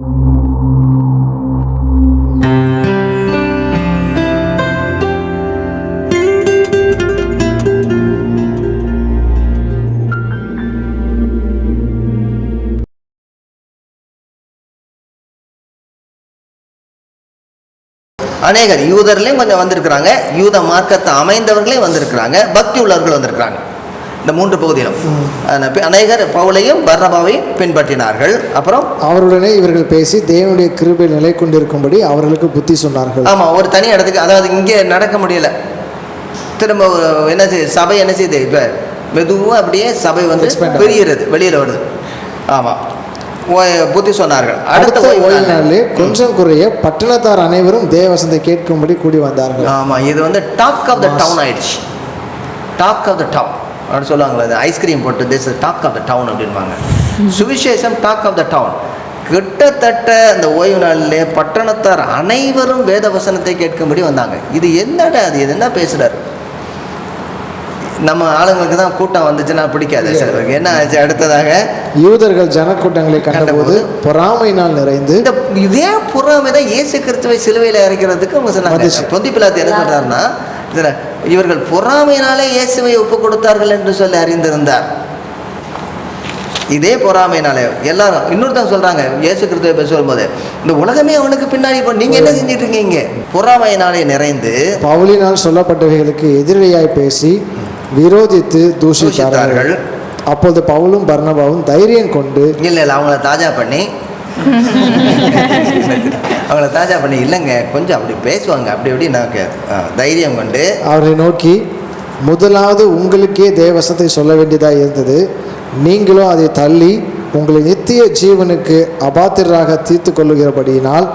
அநேகர் யூதர்லேயும் கொஞ்சம் வந்திருக்கிறாங்க. யூத மார்க்கத்தை அமைந்தவர்களே வந்திருக்கிறாங்க. பக்தி உள்ளவர்கள் வந்திருக்கிறாங்க. இந்த மூன்று பகுதியிலும். அநேகர் பவுலையும் பர்னபாவையும் பின்பற்றினார்கள். அப்புறம்? அவருடனே இவர்கள் பேசி தேவனுடைய கிருபையில் நிலை கொண்டிருக்கும்படி அவர்களுக்கு புத்தி சொன்னார்கள். ஆமாம் ஒரு தனி இடத்துக்கு அதாவது இங்கே நடக்க முடியல. திரும்ப என்ன செய்யுது சபை என்ன செய்யுது இப்போ மெதுவாக அப்படியே சபை வந்து. பெரியறது வெளியில் வருது. ஆமாம் புத்தி சொன்னார்கள். அடுத்த ஓய்வு நாளிலே. கொஞ்சம் குறைய பட்டணத்தார் அனைவரும் தேவசந்தை கேட்கும்படி கூடி வந்தார்கள். ஆமாம் இது வந்து டாக் ஆஃப் த டவுன் ஆயிடுச்சு. டாக் ஆஃப் த டவுன் அப்படின்னு சொல்லுவாங்களே அது ஐஸ்கிரீம் போட்டு this talk of the town அப்படின்பாங்க சுவிசேஷம் டாக் ஆஃப் த டவுன் கிட்டத்தட்ட அந்த ஓய்வு நாளிலே பட்டணத்தார் அனைவரும் வேத வசனத்தை கேட்கும்படி வந்தாங்க. இது என்னடா அது? இது என்ன பேசுறாரு? நம்ம ஆளுங்களுக்கு தான் கூட்டம் வந்துச்சுன்னா பிடிக்காது. சில பேருக்கு என்ன ஆச்சு? அடுத்ததாக யூதர்கள் ஜனக்கூட்டங்களை கண்டபோது பொறாமையினால் நிறைந்து இந்த இதே புறாமை தான் இயேசு கிறிஸ்துவை சிலுவையில் இறக்கிறதுக்கு அவங்க சொன்னாங்க. வந்துச்சு. பொந்தி பிலாத்து என்ன சொல்றாருன்னா இதுல இவர்கள் பொறாமையினாலே இயேசுவை ஒப்பு கொடுத்தார்கள் என்று சொல்லி அறிந்திருந்தார். இதே பொறாமையினாலே எல்லாரும் இன்னொருத்தவங்க சொல்றாங்க இயேசு கிறிஸ்துவை பற்றி சொல்லும்போது இந்த உலகமே அவனுக்கு பின்னாடி இப்போ நீங்க என்ன செஞ்சிட்டு இருக்கீங்க? பொறாமையினாலே நிறைந்து பவுலினால் சொல்லப்பட்டவைகளுக்கு எதிரியாய் பேசி விரோதித்து தூஷித்தார்கள். அப்பொழுது பவுலும் பர்னபாவும் தைரியம் கொண்டு இல்லை இல்லை அவங்கள தாஜா பண்ணி அவங்கள தாஜா பண்ணி இல்லைங்க கொஞ்சம் அப்படி பேசுவாங்க. அப்படி இப்படி நான் தைரியம் கொண்டு அவரை நோக்கி முதலாவது உங்களுக்கே தேவசத்தை சொல்ல வேண்டியதாக இருந்தது. நீங்களும் அதை தள்ளி உங்களை நித்திய ஜீவனுக்கு அபாத்திராக தீர்த்து கொள்ளுகிறபடியினால்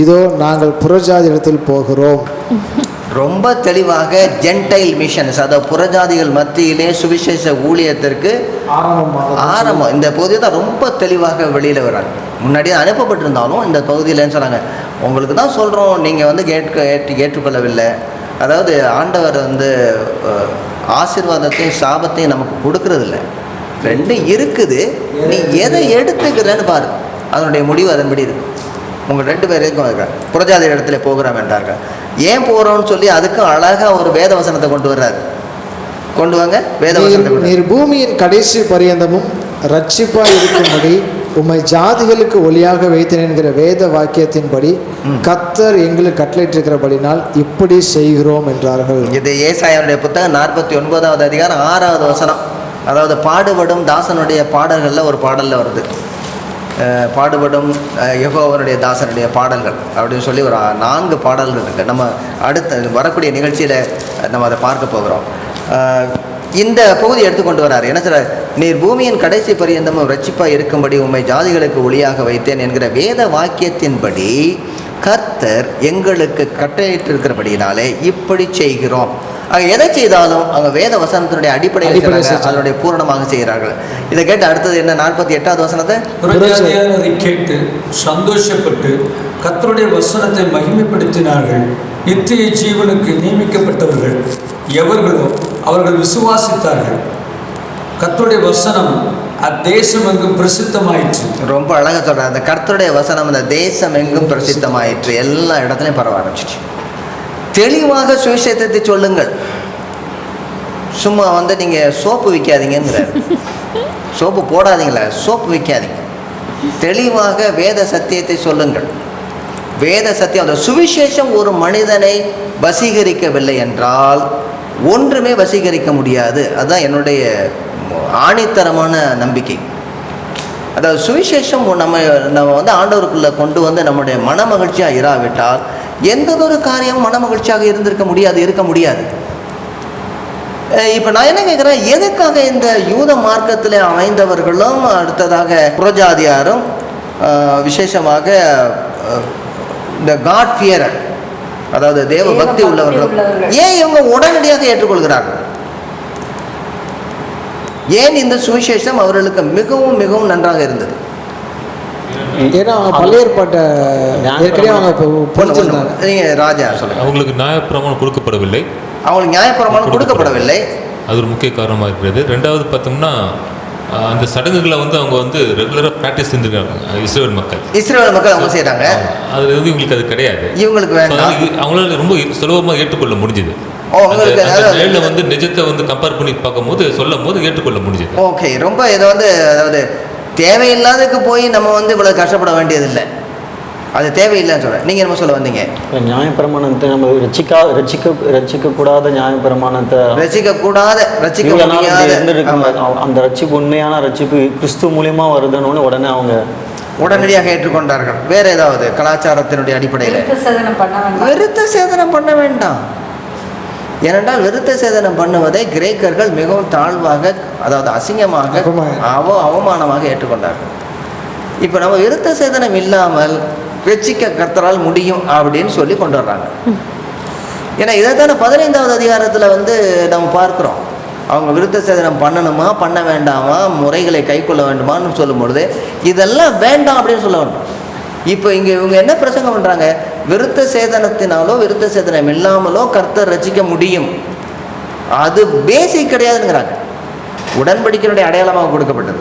இதோ நாங்கள் புறஜாதி இடத்தில் போகிறோம். ரொம்ப தெளிவாக ஜென்டைல் மிஷன்ஸ் அதாவது புறஜாதிகள் மத்தியிலே சுவிசேஷ ஊழியத்திற்கு ஆரம்பம். இந்த பகுதி தான் ரொம்ப தெளிவாக வெளியில் வராங்க முன்னாடியே அனுப்பப்பட்டிருந்தாலும் இந்த பகுதியிலன்னு சொன்னாங்க. உங்களுக்கு தான் சொல்கிறோம் நீங்கள் வந்து கேட்க ஏற்று ஏற்றுக்கொள்ளவில்லை அதாவது ஆண்டவர் வந்து ஆசீர்வாதத்தையும் சாபத்தையும் நமக்கு கொடுக்கறதில்ல. ரெண்டும் இருக்குது. நீ எதை எடுத்துக்கிறேன்னு பாரு. அதனுடைய முடிவு அதன்படி இருக்கு உங்கள் ரெண்டு பேருக்கும் இருக்க புறஜாதி இடத்துல போகிறோம் என்றார்கள். ஏன் போகிறோம்னு சொல்லி அதுக்கும் அழகாக ஒரு வேத வசனத்தை கொண்டு வர்றாரு. கொண்டு வாங்க வேத வசனத்தை நீர் பூமியின் கடைசி பரியந்தமும் ரட்சிப்பாய் இருக்கும்படி உம்மை ஜாதிகளுக்கு ஒளியாக வைத்தேன் என்கிற வேத வாக்கியத்தின்படி கத்தர் எங்களுக்கு கட்டளையிட்டிருக்கிறபடினால் இப்படி செய்கிறோம் என்றார்கள். இது ஏசாயனுடைய புத்தகம் நாற்பத்தி ஒன்பதாவது அதிகாரம் ஆறாவது வசனம். அதாவது பாடுபடும் தாசனுடைய பாடல்களில் ஒரு பாடலில் வருது. பாடுபடும் யகோவனுடைய தாசனுடைய பாடல்கள் அப்படின்னு சொல்லி ஒரு நான்கு பாடல்கள் இருக்குது நம்ம அடுத்த வரக்கூடிய நிகழ்ச்சியில் நம்ம அதை பார்க்க போகிறோம். இந்த பகுதி எடுத்துக்கொண்டு வரார். என்ன சொல்றார்? நீர் பூமியின் கடைசி பரியந்தமும் ரட்சிப்பாக இருக்கும்படி உண்மை ஜாதிகளுக்கு ஒளியாக வைத்தேன் என்கிற வேத வாக்கியத்தின்படி கர்த்தர் எங்களுக்கு கட்டளையிட்டிருக்கிறபடினாலே இப்படி செய்கிறோம். அங்கே எதை செய்தாலும் அவங்க வேத வசனத்தினுடைய அடிப்படையில். அதனுடைய பூரணமாக செய்கிறார்கள். இதை கேட்டு அடுத்தது என்ன? நாற்பத்தி எட்டாவது வசனத்தை? அதை கேட்டு சந்தோஷப்பட்டு கர்த்தருடைய வசனத்தை மகிமைப்படுத்தினார்கள். நித்திய ஜீவனுக்கு நியமிக்கப்பட்டவர்கள் எவர்களோ அவர்கள் விசுவாசித்தார்கள். கர்த்தருடைய வசனம் அத்தேசம் எங்கும் பிரசித்தமாயிற்று. ரொம்ப அழகாக சொல்கிறார் அந்த கர்த்தருடைய வசனம் அந்த தேசம் எங்கும் பிரசித்தமாயிற்று. எல்லா இடத்துலையும் பரவ ஆரம்பிச்சிச்சு தெளிவாக சுவிசேஷத்தை சொல்லுங்கள். சும்மா வந்து நீங்கள் சோப்பு விற்காதீங்கிறார் சோப்பு போடாதீங்களே சோப்பு விற்காதீங்க தெளிவாக வேத சத்தியத்தை சொல்லுங்கள். வேத சத்தியம் அந்த சுவிசேஷம் ஒரு மனிதனை வசீகரிக்கவில்லை என்றால் ஒன்றுமே வசீகரிக்க முடியாது. அதுதான் என்னுடைய ஆணித்தரமான நம்பிக்கை. அதாவது சுவிசேஷம் நம்ம நம்ம வந்து ஆண்டவருக்குள்ளே கொண்டு வந்து நம்முடைய மன மகிழ்ச்சியாக இராவிட்டால் எந்ததொரு காரியமும் மன மகிழ்ச்சியாக இருந்திருக்க முடியாது இருக்க முடியாது. இப்போ நான் என்ன கேட்குறேன் எதுக்காக இந்த யூத மார்க்கத்தில் அமைந்தவர்களும் அடுத்ததாக புறஜாதியாரும் விசேஷமாக இந்த காட் ஃபியரர் அதாவது தேவ பக்தி உள்ளவர்களும் உள்ளவர்கள். ஏன் இவங்க உடனடியாக ஏற்றுக்கொள்கிறார்கள் ஏன் இந்த சுவிசேஷம் அவர்களுக்கு மிகவும் மிகவும் நன்றாக இருந்தது? ஏன்னா அவங்க பழைய ஏற்பாட்டை ஏற்கனவே அவங்க. நீங்க ராஜா சொல்லுங்க. அவங்களுக்கு நியாயப்பிரமாணம் கொடுக்கப்படவில்லை. அவங்களுக்கு நியாயப்பிரமாணம் கொடுக்கப்படவில்லை. அது ஒரு முக்கிய காரணமாக இருக்கிறது. ரெண்டாவது பார்த்தோம்னா அந்த சடங்குகளை வந்து அவங்க வந்து ரெகுலராக ப்ராக்டிஸ் செஞ்சுருக்காங்க. இஸ்ரேல் மக்கள். இஸ்ரேல் மக்கள் அவங்க செய்கிறாங்க அது வந்து இவங்களுக்கு அது கிடையாது. இவங்களுக்கு அவங்களால ரொம்ப சுலபமாக ஏற்றுக்கொள்ள முடிஞ்சுது. நிலையில வந்து நிஜத்தை வந்து கம்பேர் பண்ணி பார்க்கும்போது சொல்லும் போது ஏற்றுக்கொள்ள முடிஞ்சுது. ஓகே ரொம்ப இதை வந்து அதாவது தேவையில்லாததுக்கு போய் நம்ம வந்து இவ்வளோ கஷ்டப்பட வேண்டியதில்லை. அது தேவையில்லைன்னு சொல்கிறேன் நீங்கள் என்ன சொல்ல வந்தீங்க? இப்போ நியாயப்பிரமாணத்தை நம்ம ரசிக்கா ரசிக்க ரசிக்கக்கூடாத நியாயப்பிரமாணத்தை ரசிக்க கூடாத ரசிக்க முடியாத அந்த ரட்சிப்பு உண்மையான ரட்சிப்பு கிறிஸ்து மூலியமா வருதுன்னு உடனே அவங்க உடனடியாக ஏற்றுக்கொண்டார்கள். வேற ஏதாவது கலாச்சாரத்தினுடைய அடிப்படையில்? விருத்த சேதனம் பண்ண வேண்டாம் விருத்த சேதனம் பண்ண வேண்டாம் ஏனென்றால் விருத்த சேதனம் பண்ணுவதை கிரேக்கர்கள் மிகவும் தாழ்வாக அதாவது அசிங்கமாக அவ அவமானமாக ஏற்றுக்கொண்டார்கள். இப்போ நம்ம விருத்த சேதனம் இல்லாமல் வெச்சிக்க கர்த்தரால் முடியும் அப்படின்னு சொல்லி கொண்டு வர்றாங்க. ஏன்னா இதைத்தானே பதினைந்தாவது அதிகாரத்தில் வந்து நம்ம பார்க்குறோம். அவங்க விருத்த சேதனம் பண்ணணுமா பண்ண வேண்டாமா முறைகளை கைக்கொள்ள வேண்டுமான்னு சொல்லும் பொழுது இதெல்லாம் வேண்டாம் அப்படின்னு சொல்ல வேண்டும். இப்போ இங்கே இவங்க என்ன பிரசங்கம் பண்ணுறாங்க விருத்த சேதனத்தினாலோ விருத்த சேதனம் இல்லாமலோ கர்த்தர் ரசிக்க முடியும். அது பேசிக் கிடையாதுங்கிறாங்க. உடன்படிக்கையினுடைய அடையாளமாக கொடுக்கப்பட்டது.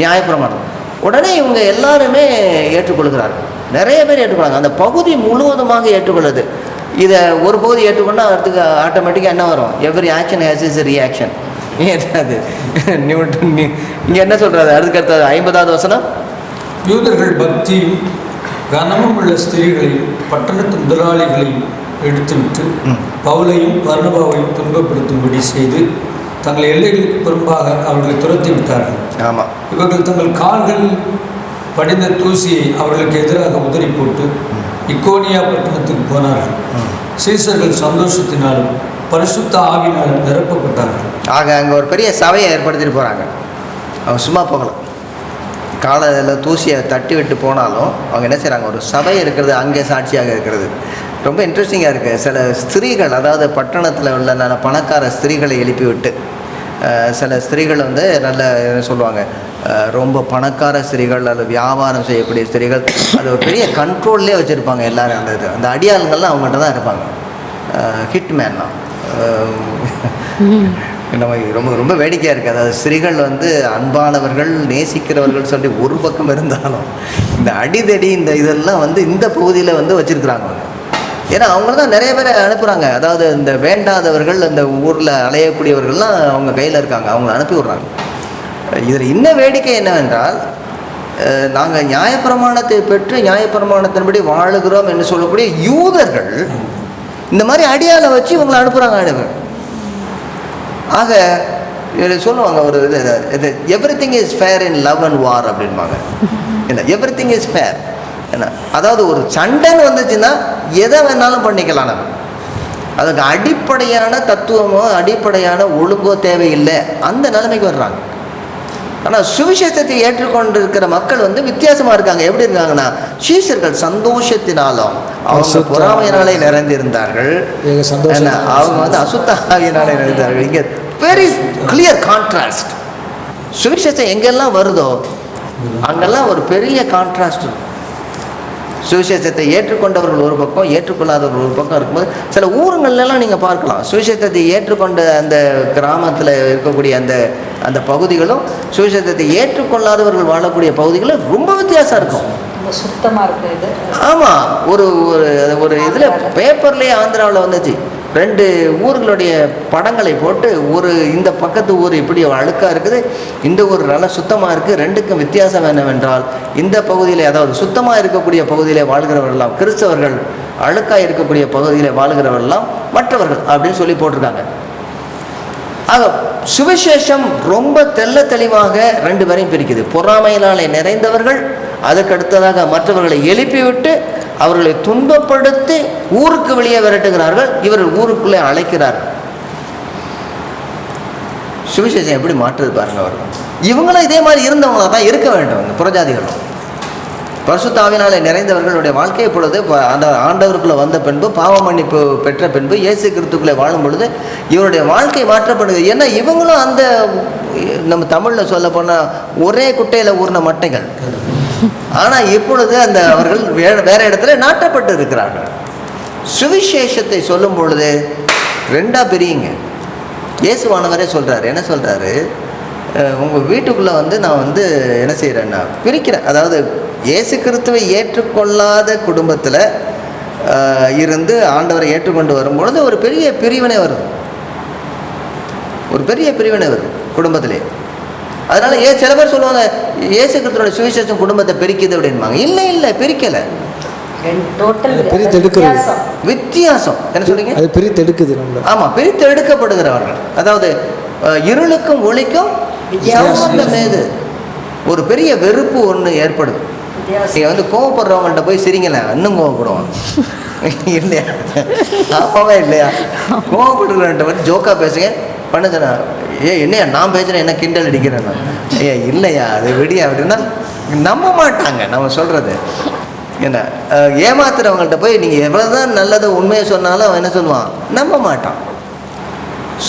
நியாயப்பிரமாணம். உடனே இவங்க எல்லாருமே ஏற்றுக்கொள்கிறார்கள். நிறைய பேர் ஏற்றுக்கொள்ளாங்க அந்த பகுதி முழுவதுமாக ஏற்றுக்கொள்ளுது இதை ஒரு பகுதி ஏற்றுக்கொண்டா அடுத்துக்கு ஆட்டோமேட்டிக்காக என்ன வரும்? Every action has is reaction என்னது? நியூட்டன் இங்கே என்ன சொல்கிறது அதுக்கு அடுத்தது ஐம்பதாவது வசனம்? யூதர்கள் பக்தியும் கனமும் உள்ள ஸ்திரீகளையும் பட்டணத்து முதலாளிகளையும் எடுத்துவிட்டு பவுலையும் வர்ணபாவையும் துன்பப்படுத்தும்படி செய்து தங்கள் எல்லைகளுக்கு புறம்பாக அவர்களை துரத்தி விட்டார்கள். ஆமாம் இவர்கள் தங்கள் கால்கள் படிந்த தூசியை அவர்களுக்கு எதிராக உதறி போட்டு இக்கோனியா பட்டணத்துக்கு போனார்கள். சீசர்கள் சந்தோஷத்தினாலும் பரிசுத்த ஆவினாலும் நிரப்பப்பட்டார்கள். ஆக அங்கே ஒரு பெரிய சபையை ஏற்படுத்திட்டு போகிறாங்க அவங்க சும்மா போகலாம் காலையில் தூசியை தட்டி விட்டு போனாலும் அவங்க என்ன செய்கிறாங்க ஒரு சபை இருக்கிறது அங்கே சாட்சியாக இருக்கிறது. ரொம்ப இன்ட்ரெஸ்டிங்காக இருக்குது சில ஸ்திரீகள் அதாவது பட்டணத்தில் உள்ள நல்ல பணக்கார ஸ்திரீகளை எழுப்பி விட்டு சில ஸ்திரீகள் வந்து நல்ல என்ன சொல்லுவாங்க? ரொம்ப பணக்கார ஸ்திரீகள் அல்லது வியாபாரம் செய்யக்கூடிய ஸ்திரீகள் அது ஒரு பெரிய கண்ட்ரோல்லே வச்சுருப்பாங்க எல்லாரும் அந்த இது. அந்த அடியாளங்கள்லாம் அவங்கள்ட்ட தான் இருப்பாங்க. ஹிட்மேன்லாம் நம்ம ரொம்ப ரொம்ப வேடிக்கையாக இருக்குது அதாவது ஸ்திரீகள் வந்து அன்பானவர்கள் நேசிக்கிறவர்கள் சொல்லி ஒரு பக்கம் இருந்தாலும் இந்த அடிதடி இந்த இதெல்லாம் வந்து இந்த பகுதியில் வந்து வச்சுருக்குறாங்க. ஏன்னா அவங்க தான் நிறைய பேரை அனுப்புகிறாங்க அதாவது இந்த வேண்டாதவர்கள் அந்த ஊரில் அலையக்கூடியவர்கள்லாம் அவங்க கையில் இருக்காங்க. அவங்கள அனுப்பி விட்றாங்க. இதில் இன்னும் வேடிக்கை என்னவென்றால் நாங்கள் நியாயப்பிரமாணத்தை பெற்று நியாயப்பிரமாணத்தின்படி வாழுகிறோம் என்று சொல்லக்கூடிய யூதர்கள் இந்த மாதிரி அடியாலை வச்சு இவங்களை அனுப்புகிறாங்க அனுப்பு ஆக சொல்லுவாங்க ஒரு இது இது everything is fair in love and war அப்படின்பாங்க. என்ன எவ்ரி திங் இஸ் ஃபேர் என்ன அதாவது ஒரு சண்டைன்னு வந்துச்சுன்னா எதை வேணாலும் பண்ணிக்கலாம் நம்ம. அதுக்கு அடிப்படையான தத்துவமோ அடிப்படையான ஒழுங்கோ தேவையில்லை. அந்த நிலைமைக்கு வர்றாங்க. ஆனால் சுவிசேஷத்தை ஏற்றுக்கொண்டிருக்கிற மக்கள் வந்து வித்தியாசமாக இருக்காங்க. எப்படி இருக்காங்கன்னா சீஷர்கள் சந்தோஷத்தினாலும் அவங்க பொறாமையினாலே நிறைந்திருந்தார்கள். அவங்க வந்து அசுத்த ஆவியினாலே நிறைந்தார்கள் இங்கே வெரி கிளியர் கான்ட்ராஸ்ட் சுவிசேஷம் எங்கெல்லாம் வருதோ அங்கெல்லாம் ஒரு பெரிய கான்ட்ராஸ்ட் இருக்கும். சுவிசேஷத்தை ஏற்றுக்கொண்டவர்கள் ஒரு பக்கம் ஏற்றுக்கொள்ளாதவர்கள் ஒரு பக்கம் இருக்கும்போது சில ஊருங்கள்லாம் நீங்கள் பார்க்கலாம். சுவிசேஷத்தை ஏற்றுக்கொண்ட அந்த கிராமத்தில் இருக்கக்கூடிய அந்த அந்த பகுதிகளும் சுவிசேஷத்தை ஏற்றுக்கொள்ளாதவர்கள் வாழக்கூடிய பகுதிகளும் ரொம்ப வித்தியாசம் இருக்கும். ரொம்ப சுத்தமா இருக்கு இது ஆமாம் ஒரு ஒரு ஒரு இதில் பேப்பர்லேயே ஆந்திராவில் வந்துச்சு. ரெண்டு ஊர்களுடைய படங்களை போட்டு ஒரு இந்த பக்கத்து ஊர் இப்படி அழுக்காக இருக்குது இந்த ஊர் நல்லா சுத்தமாக இருக்குது ரெண்டுக்கும் வித்தியாசம் என்னவென்றால் இந்த பகுதியில் அதாவது சுத்தமாக இருக்கக்கூடிய பகுதியில் வாழ்கிறவர்கள்லாம் கிறிஸ்தவர்கள் அழுக்காக இருக்கக்கூடிய பகுதியில் வாழ்கிறவர்கள்லாம் மற்றவர்கள் அப்படின்னு சொல்லி போட்டிருக்காங்க. ஆக சுவிசேஷம் ரொம்ப தெள்ள தெளிவாக ரெண்டு பேரையும் பிரிக்குது. பொறாமையினாலே நிறைந்தவர்கள் அதற்கடுத்ததாக மற்றவர்களை எழுப்பிவிட்டு அவர்களை துன்பப்படுத்தி ஊருக்கு வெளியே விரட்டுகிறார்கள் இவர்கள் ஊருக்குள்ளே அழைக்கிறார்கள். சுவிசேஷம் எப்படி மாற்றுது பாருங்க அவர். இவங்களும் இதே மாதிரி இருந்தவங்களாக தான் இருக்க வேண்டும் இந்த புறஜாதிகளும். பரிசுத்தாவினாலே நிறைந்தவர்களுடைய வாழ்க்கை பொழுது அந்த ஆண்டவருக்குள்ளே வந்த பின்பு பாவ மன்னிப்பு பெற்ற பின்பு இயேசு கிறிஸ்துக்குள்ளே வாழும் பொழுது இவருடைய வாழ்க்கை மாற்றப்படுது ஏன்னா இவங்களும் அந்த நம்ம தமிழில் சொல்ல போனால் ஒரே குட்டையில் ஊர்ன மட்டைகள். ஆனால் இப்பொழுது அந்த அவர்கள் வேறு வேற இடத்துல நாட்டப்பட்டு இருக்கிறார்கள் சுவிசேஷத்தை சொல்லும் பொழுது ரெண்டாக பிரியுங்க. இயேசுவானவரே சொல்கிறார் என்ன சொல்கிறாரு உங்கள் வீட்டுக்குள்ளே வந்து நான் வந்து என்ன செய்கிறேன்னா பிரிக்கிறேன். அதாவது இயேசு கிறிஸ்துவை ஏற்றுக்கொள்ளாத குடும்பத்தில் இருந்து ஆண்டவரை ஏற்றுக்கொண்டு வரும்பொழுது ஒரு பெரிய பிரிவினை வருது. ஒரு பெரிய பிரிவினை வருது குடும்பத்திலே. அதனால ஏ சில பேர் சொல்லுவாங்க இயேசு கிறிஸ்துவோட சுவிசேஷம் குடும்பத்தை பிரிக்குது அப்படின்பாங்க. இல்லை இல்லை பிரிக்கலை. வித்தியாசம். என்ன சொல்றீங்க? அது பிரித்து எடுக்குது நம்மள. ஆமாம் பிரித்து எடுக்கப்படுகிறவர்கள் அதாவது இருளுக்கும் ஒளிக்கும். சம்பந்தம் ஏது ஒரு பெரிய வெறுப்பு ஒன்று ஏற்படுது. வித்தியாசம். நீங்கள் வந்து கோவப்படுறவங்கள்ட்ட போய் சிரிங்களேன் இன்னும் கோவப்படுவாங்க. இல்லையா? ஆமாவே இல்லையா? கோவப்படுறவன்ட்ட வந்து ஜோக்கா பேசுங்க. பண்ணுங்கண்ணா ஏ என்னையா நான் பேசுகிறேன் என்ன கிண்டல் அடிக்கிறேன் நான். ஏ இல்லையா அது விடியா அப்படின்னா நம்ப மாட்டாங்க நம்ம சொல்கிறது என்ன ஏமாத்துறவங்கள்ட்ட போய் நீங்கள் எவ்வளோ தான் நல்லதை உண்மையை சொன்னாலும் அவன் என்ன சொல்லுவான்? நம்ப மாட்டான்.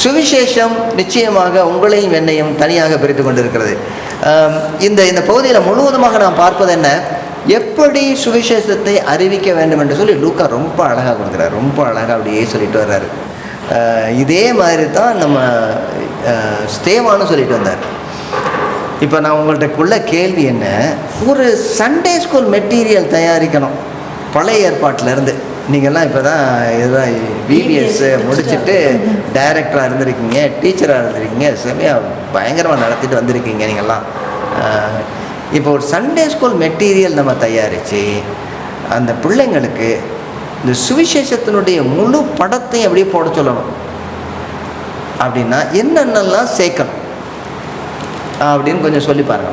சுவிசேஷம் நிச்சயமாக உங்களையும் என்னையும் தனியாக பிரித்து கொண்டிருக்கிறது. இந்த இந்த பகுதியில் முழுவதுமாக நாம் பார்ப்பது என்ன? எப்படி சுவிசேஷத்தை அறிவிக்க வேண்டும் என்று சொல்லி லூக்கா ரொம்ப அழகாக கொடுக்குறாரு. ரொம்ப அழகாக அப்படியே சொல்லிட்டு வர்றாரு. இதே மாதிரி தான் நம்ம ஸ்தேவான்னு சொல்லிட்டு வந்தார். இப்போ நான் உங்கள்கிட்ட உள்ள கேள்வி என்ன? ஒரு சண்டே ஸ்கூல் மெட்டீரியல் தயாரிக்கணும். பழைய ஏற்பாட்டிலேருந்து. நீங்கள்லாம் இப்போ தான் இதுதான் பிபிஎஸ் முடிச்சுட்டு டைரக்டராக இருந்திருக்கீங்க டீச்சராக இருந்திருக்கீங்க செமையாக பயங்கரமாக நடத்திட்டு வந்திருக்கீங்க நீங்கள்லாம். இப்போ ஒரு சண்டே ஸ்கூல் மெட்டீரியல் நம்ம தயாரித்து அந்த பிள்ளைங்களுக்கு இந்த சுவிசேஷத்தினுடைய முழு படத்தையும் அப்படியே போட சொல்லணும். அப்படின்னா என்னென்னலாம் சேர்க்கணும்? அப்படின்னு கொஞ்சம் சொல்லி பாருங்க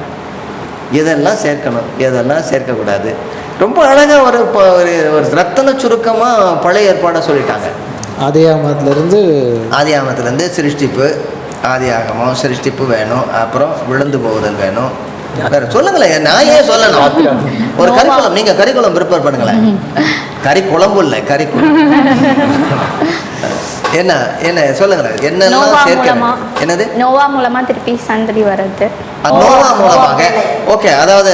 எதெல்லாம் சேர்க்கணும்? எதெல்லாம் சேர்க்கக்கூடாது? ரொம்ப அழகாக ஒரு ப- ஒரு ஒரு ரத்தன சுருக்கமாக பழைய ஏற்பாடை சொல்லிட்டாங்க. ஆதி ஆகமத்துலேருந்து சிருஷ்டிப்பு ஆதி ஆகமம் சிருஷ்டிப்பு வேணும். அப்புறம் விழுந்து போகுதல் வேணும். வேற சொல்லுங்களேன் நான் ஏன் சொல்லணும். ஒரு கரிக்குளம் நீங்கள் கரிக்குளம் ப்ரிப்பேர் பண்ணுங்களேன். கறி குழம்பு இல்லை கறிக்குளம் என்ன என்ன சொல்லுங்களேன் என்னெல்லாம் சேர்க்கணும் என்னது? நோவா மூலமா திருப்பி சந்ததி வர்றது. நோவா மூலமாக. ஓகே அதாவது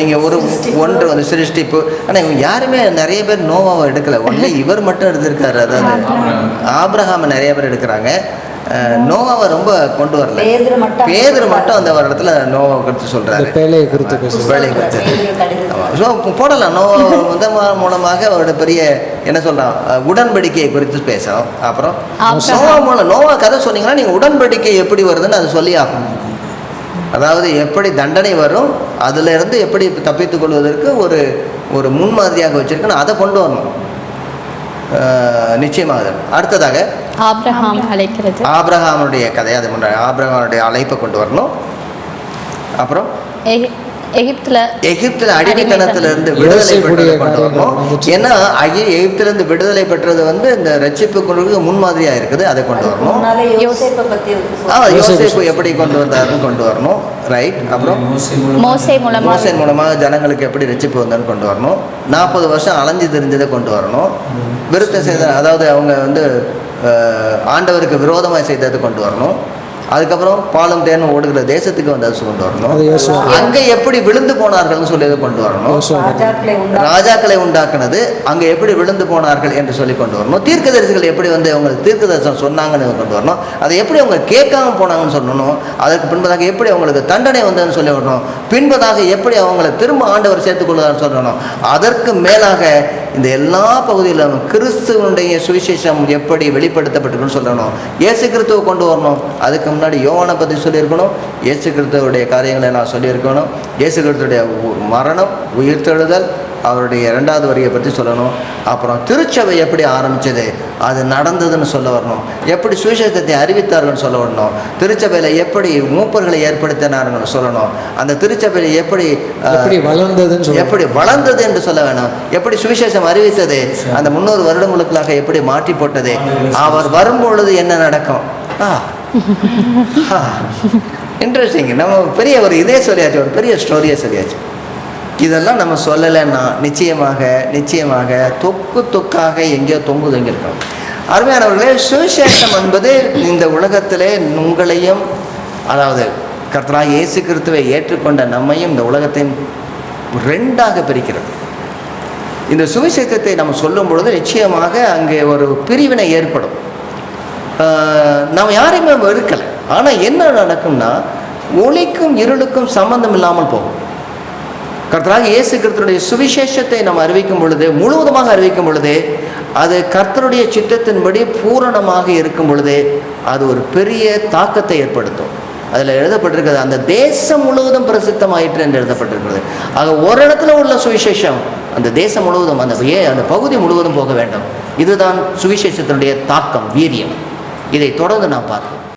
நீங்க ஒரு ஒன்று வந்து சிருஷ்டிப்பு ஆனா இவங்க யாருமே நிறைய பேர் நோவாவை எடுக்கல. ஒன்லி இவர் மட்டும் எடுத்திருக்காரு அதாவது ஆபிரகாம நிறைய பேர் எடுக்கிறாங்க. நோவாவை ரொம்ப கொண்டு வரல. பேதுரு மட்டும் அந்த வருடத்துல நோவாவை குறித்து சொல்றாரு. பேழையை குறித்து வேலையை குறித்து. ஸோ போடலாம். நோவா வந்து ம- மூலமாக அவரோட பெரிய என்ன சொல்றான் உடன்படிக்கையை குறித்து பேசணும் அப்புறம். நோவா மூலம் நோவா கதை சொன்னீங்கன்னா நீங்கள் உடன்படிக்கை எப்படி வருதுன்னு அது சொல்லி ஆகணும். அதாவது எப்படி தண்டனை வரும் அதுல இருந்து எப்படி தப்பித்துக் கொள்வதற்கு ஒரு ஒரு முன்மாதிரியாக வச்சிருக்கணும் அதை கொண்டு வரணும். அஹ், நிச்சயமாக. அடுத்ததாக ஆபிரகாம் அழைக்கிறது. ஆபிரகாமுடைய கதை அது முன்னாடி ஆபிரகாமுடைய அழைப்பை கொண்டு வரணும். அப்புறம்? எகிப்துல எகிப்தில் அடிமைத்தனத்திலிருந்து விடுதலை யோசிக்கக்கூடிய பெற்றதை கொண்டு காரியங்கள் வரணும் வந்துச்சு. ஏன்னா ஐய எகிப்திலிருந்து விடுதலை பெற்றது வந்து இந்த ரட்சிப்புக்கு முன்மாதிரியா இருக்குது. அதை கொண்டு வரணும். ஆ யோசேப்பு. எப்படி கொண்டு வந்தாருன்னு கொண்டு வரணும். ரைட் அப்புறம்? மோசே மூலமா மோசே மூலமாக. ஜனங்களுக்கு எப்படி ரட்சிப்பு வந்தான்னு கொண்டு வரணும். நாற்பது வருஷம் அலைஞ்சு தெரிஞ்சதை கொண்டு வரணும். விருத்த செய்த அதாவது அவங்க வந்து ஆண்டவருக்கு விரோதமாக செய்ததை கொண்டு வரணும். அதுக்கப்புறம் பாலும் தேனும் ஓடுகிற தேசத்துக்கு வந்து அது கொண்டு வரணும். அங்கே எப்படி விழுந்து போனார்கள்னு சொல்லி அதை கொண்டு வரணும். ராஜாக்களை உண்டா ராஜாக்களை உண்டாக்குனது. அங்கே எப்படி விழுந்து போனார்கள் என்று சொல்லி கொண்டு வரணும். தீர்க்கதரிசிகள் எப்படி வந்து அவங்க தீர்க்கதரிசனம் சொன்னாங்கன்னு கொண்டு வரணும். அதை எப்படி அவங்க கேட்காம போனாங்கன்னு சொல்லணும். அதற்கு பின்பதாக எப்படி அவங்களுக்கு தண்டனை வந்ததுன்னு சொல்லி வரணும். பின்பதாக எப்படி அவங்களை திரும்ப ஆண்டவர் சேர்த்துக்கொள்வதான்னு சொல்லணும். அதற்கு மேலாக இந்த எல்லா பகுதியிலும் கிறிஸ்துவனுடைய சுவிசேஷம் எப்படி வெளிப்படுத்தப்பட்டிருக்குன்னு சொல்லணும். இயேசு கிறிஸ்துவை கொண்டு வரணும். அதுக்கு முன்னாடி யோவானை பற்றி சொல்லியிருக்கணும். இயேசு கிறிஸ்துவுடைய காரியங்களை நான் சொல்லியிருக்கணும். இயேசு கிறிஸ்துடைய உ- மரணம் உயிர்த்தெழுதல் அவருடைய இரண்டாவது வரியை பற்றி சொல்லணும். அப்புறம் திருச்சபை எப்படி ஆரம்பிச்சது? அது நடந்ததுன்னு சொல்ல வரணும். எப்படி சுவிசேஷத்தை அறிவித்தார்கள்னு சொல்ல வரணும். திருச்சபையில் எப்படி மூப்பர்களை ஏற்படுத்தினார்கள் சொல்லணும். அந்த திருச்சபையில் எப்படி வளர்ந்ததுன்னு எப்படி வளர்ந்தது என்று சொல்ல வேணும். எப்படி சுவிசேஷம் அறிவித்தது? அந்த முன்னூறு வருடங்களுக்குள்ளாக எப்படி மாற்றி போட்டது? அவர் வரும்பொழுது என்ன நடக்கும்? இன்ட்ரெஸ்டிங் நம்ம பெரிய ஒரு இதே சொல்லியாச்சு. ஒரு பெரிய ஸ்டோரியை சொல்லியாச்சு. இதெல்லாம் நம்ம சொல்லலைன்னா நிச்சயமாக நிச்சயமாக தொக்கு தொக்காக எங்கேயோ தொங்கு தொங்கியிருக்கோம். அருமையானவர்களே சுவிசேஷம் என்பது இந்த உலகத்திலே உங்களையும் அதாவது கர்த்தனா இயேசு கிறிஸ்துவை ஏற்றுக்கொண்ட நம்மையும் இந்த உலகத்தையும் ரெண்டாக பிரிக்கிறது. இந்த சுவிசேஷத்தை நம்ம சொல்லும் பொழுது நிச்சயமாக அங்கே ஒரு பிரிவினை ஏற்படும். நாம் யாரையுமே வெறுக்கலை. ஆனால் என்ன நடக்கும்னா ஒளிக்கும் இருளுக்கும் சம்பந்தம் இல்லாமல் போகும். கர்த்தராக இயேசு கிருத்தனுடைய சுவிசேஷத்தை நம்ம அறிவிக்கும் பொழுது முழுவதுமாக அறிவிக்கும் பொழுது அது கர்த்தருடைய சித்தத்தின்படி பூரணமாக இருக்கும் பொழுது அது ஒரு பெரிய தாக்கத்தை ஏற்படுத்தும். அதில் எழுதப்பட்டிருக்கிறது அந்த தேசம் முழுவதும் பிரசித்தமாயிற்று என்று எழுதப்பட்டிருக்கிறது. ஆக ஒரு இடத்துல உள்ள சுவிசேஷம் அந்த தேசம் முழுவதும் அந்த ஏ அந்த பகுதி முழுவதும் போக வேண்டும். இதுதான் சுவிசேஷத்தினுடைய தாக்கம் வீரியம். இதை தொடர்ந்து நாம் பார்க்கலாம்